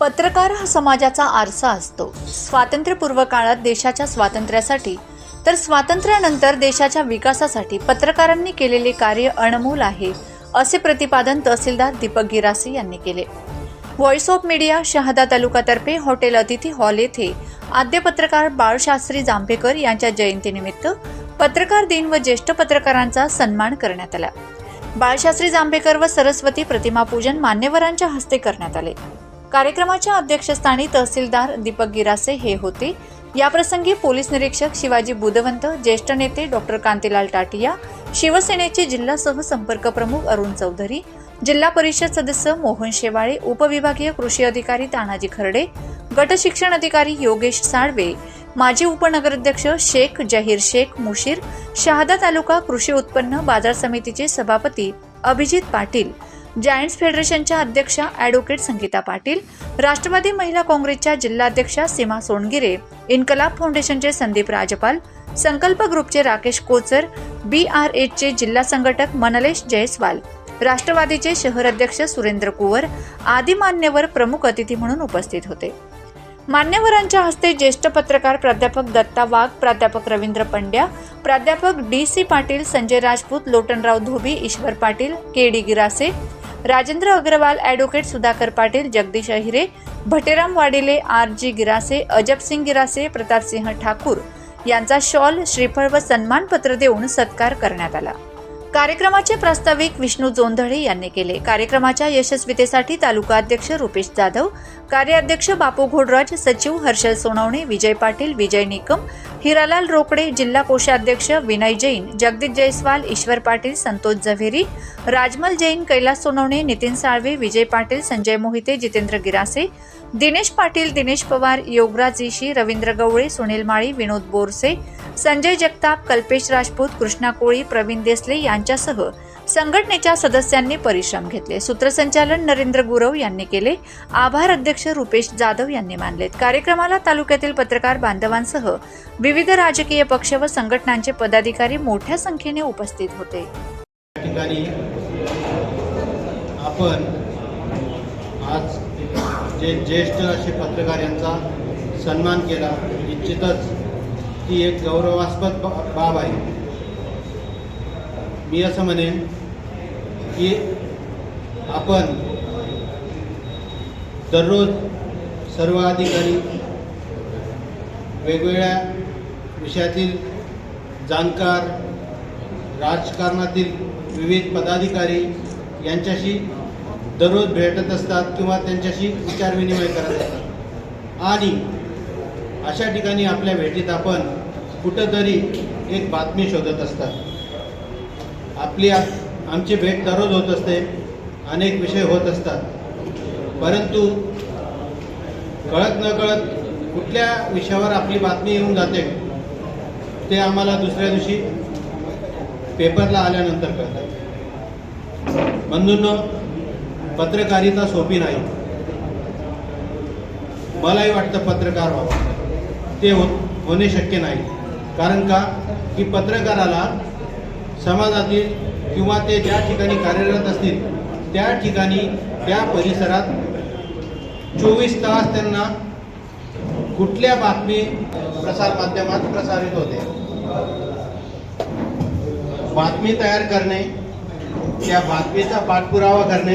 पत्रकार हा समाजाचा आरसा असतो. स्वातंत्र्यपूर्व काळात देशाच्या स्वातंत्र्यासाठी तर स्वातंत्र्यानंतर देशाच्या विकासासाठी पत्रकारांनी केलेले कार्य अनमोल आहे असे प्रतिपादन तहसीलदार दीपक गिरासे यांनी केले. व्हॉइस ऑफ मीडिया शहादा तालुकातर्फे हॉटेल अतिथी हॉल येथे आद्य पत्रकार बाळशास्त्री जांभेकर यांच्या जयंतीनिमित्त पत्रकार दिन व ज्येष्ठ पत्रकारांचा सन्मान करण्यात आला. बाळशास्त्री जांभेकर व सरस्वती प्रतिमा पूजन मान्यवरांच्या हस्ते करण्यात आले. कार्यक्रमाच्या अध्यक्षस्थानी तहसीलदार दीपक गिरासे हे होते. याप्रसंगी पोलीस निरीक्षक शिवाजी बुधवंत ज्येष्ठ नेते डॉक्टर कांतीलाल टाटिया शिवसेनेचे जिल्हा सहसंपर्क प्रमुख अरुण चौधरी जिल्हा परिषद सदस्य मोहन शेवाळे उपविभागीय कृषी अधिकारी तानाजी खर्डे गट शिक्षण अधिकारी योगेश साळवे माजी उपनगराध्यक्ष शेख जहीर शेख मुशीर शहादा तालुका कृषी उत्पन्न बाजार समितीचे सभापती अभिजित पाटील जायंट्स फेडरेशनच्या अध्यक्षा ॲडव्होकेट संगीता पाटील राष्ट्रवादी महिला काँग्रेसच्या जिल्हाध्यक्षा सीमा सोनगिरे इन्कलाब फाउंडेशनचे संदीप राजपाल संकल्प ग्रुपचे राकेश कोचर बी आर एचचे जिल्हा संघटक मनलेश जयस्वाल राष्ट्रवादीचे शहर अध्यक्ष सुरेंद्र कुवर आदी मान्यवर प्रमुख अतिथी म्हणून उपस्थित होते. मान्यवरांच्या हस्ते ज्येष्ठ पत्रकार प्राध्यापक दत्ता वाघ प्राध्यापक रवींद्र पंड्या प्राध्यापक D C Patil Sanjay Rajput Lotanrao Dhobi Ishwar Patil K D Girase Rajendra Agarwal advocate Sudhakar Patil Jagdish Ahire Bhateram Wadile R G Girase Ajabsing Girase Pratapsinh Thakur यांचा शॉल श्रीफळ व सन्मानपत्र देऊन सत्कार करण्यात आला. कार्यक्रमाचे प्रास्ताविक विष्णू जोंधळे यांनी केले. कार्यक्रमाच्या यशस्वीतेसाठी तालुका अध्यक्ष रुपेश जाधव कार्याध्यक्ष बापू घोडराज सचिव हर्षल सोनवणे विजय पाटील विजय निकम हिरालाल रोकडे जिल्हा कोषाध्यक्ष विनय जैन जगदीश जयस्वाल ईश्वर पाटील संतोष झवेरी राजमल जैन कैलास सोनवणे नितीन साळवे विजय पाटील संजय मोहिते जितेंद्र गिरासे दिनेश पाटील दिनेश पवार योगराज ईशी रवींद्र गवळे सुनील माळी विनोद बोरसे संजय जगताप कल्पेश राजपूत कृष्णा कोळी प्रवीण देसले यांच्यासह संघटनेच्या सदस्यांनी परिश्रम घेतले. सूत्रसंचालन नरेंद्र गुरव यांनी केले. आभार अध्यक्ष रुपेश जाधव यांनी मानलेत. कार्यक्रमाला तालुक्यातील पत्रकार बांधवांसह विविध राजकीय पक्ष व संघटनांचे पदाधिकारी मोठ्या संख्येने उपस्थित होते. ठिकाणी आपण आज जे ज्येष्ठ असे पत्रकार यांचा सन्मान केला निश्चितच ती एक गौरवास्पद बा- बाब आहे. मी असं म्हणेन की आपण दररोज सर्व अधिकारी वेगवेगळ्या विषयातील जाणकार राजकारणातील विविध पदाधिकारी यांच्याशी दररोज भेटत असतात किंवा त्यांच्याशी विचारविनिमय करत असतात. आणि अशा ठिकाणी आपल्या भेटीत आपण कुठंतरी एक बातमी शोधत असतात. आपली आमची भेट दररोज होत असते अनेक विषय होत असतात. परंतु कळत न कळत कुठल्या विषयावर आपली बातमी येऊन जाते? ते आम्हाला दुसऱ्या दिवशी पेपरला आल्यानंतर कळतात म्हणून पत्रकारिता सोपी नाही. मलाही वाटतं पत्रकार व्हावं. ते हो होणे शक्य नाही. कारण का? की पत्रकाराला समाजातील किंवा ते ज्या ठिकाणी कार्यरत असतील त्या ठिकाणी त्या परिसरात चोवीस तास त्यांना कुठल्या बातमी प्रसार माध्यमात प्रसारित होते? बातमी तयार करणे त्या बातमीचा पाठपुरावा करणे